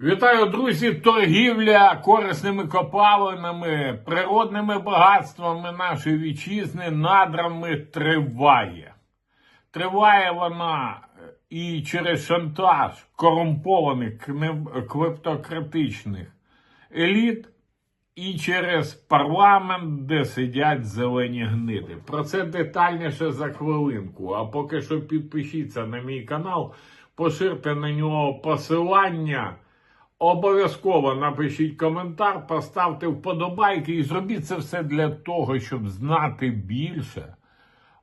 Вітаю, друзі! Торгівля корисними копалинами, природними багатствами нашої вітчизни, надрами триває. Триває вона е, і через шантаж корумпованих клептократичних еліт, і через парламент, де сидять зелені гниди. Про це детальніше за хвилинку. А поки що підпишіться на мій канал, поширте на нього посилання. Обов'язково напишіть коментар, поставте вподобайки і зробіть це все для того, щоб знати більше,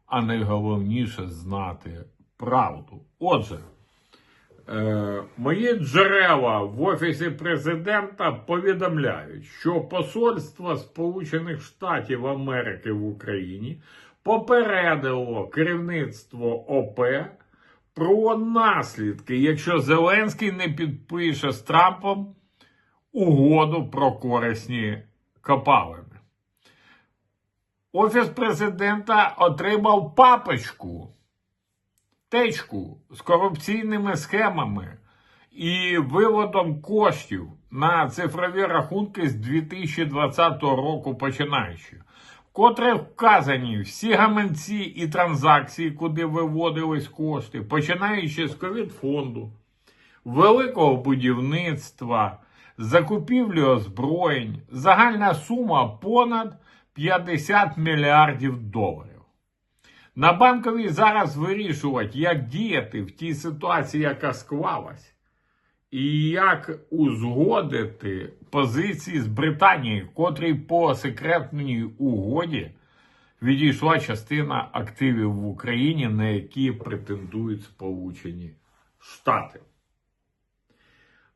а найголовніше знати правду. Отже, е, мої джерела в Офісі президента повідомляють, що Посольство Сполучених Штатів Америки в Україні попередило керівництво ОП про наслідки, якщо Зеленський не підпише з Трампом угоду про корисні копалини. Офіс президента отримав папочку, течку з корупційними схемами і виводом коштів на цифрові рахунки з 2020 року починаючи в котрих вказані всі гаманці і транзакції, куди виводились кошти, починаючи з ковідфонду, великого будівництва, закупівлі озброєнь, загальна сума понад 50 мільярдів доларів. На банковій зараз вирішувати, як діяти в тій ситуації, яка склалась, і як узгодити позиції з Британією, котрій по секретній угоді відійшла частина активів в Україні, на які претендують Сполучені Штати.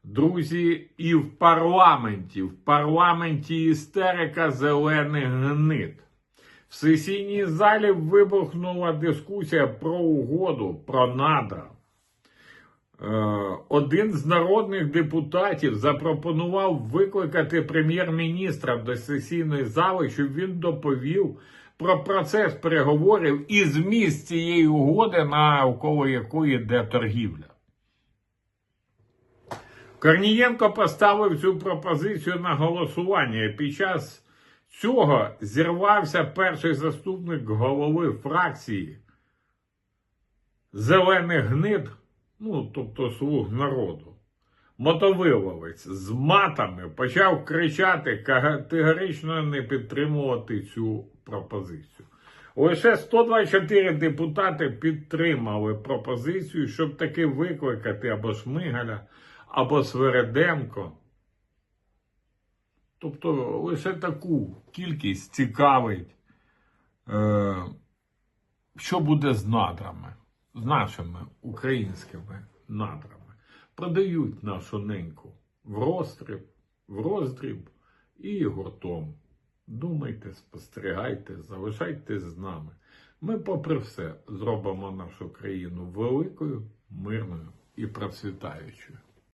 Друзі, і в парламенті, в парламенті істерика зелених гнид. В сесійній залі вибухнула дискусія про угоду, про надра. Е, Один з народних депутатів запропонував викликати прем'єр-міністра до сесійної зали, щоб він доповів про процес переговорів і зміст цієї угоди, навколо якої йде торгівля. Корнієнко поставив цю пропозицію на голосування. Під час цього зірвався перший заступник голови фракції Зелених гнид, ну тобто слуг народу. Мотовиловець з матами почав кричати, категорично не підтримувати цю пропозицію. Лише 124 депутати підтримали пропозицію, щоб таки викликати або Шмигаля, або Свереденко. Тобто лише таку кількість цікавить, е, що буде з надрами, з нашими українськими надрами. Продають нашу неньку в розстріб, в роздріб і гуртом. Думайте, спостерігайте, залишайтесь з нами. Ми, попри все, зробимо нашу країну великою, мирною і процвітаючою.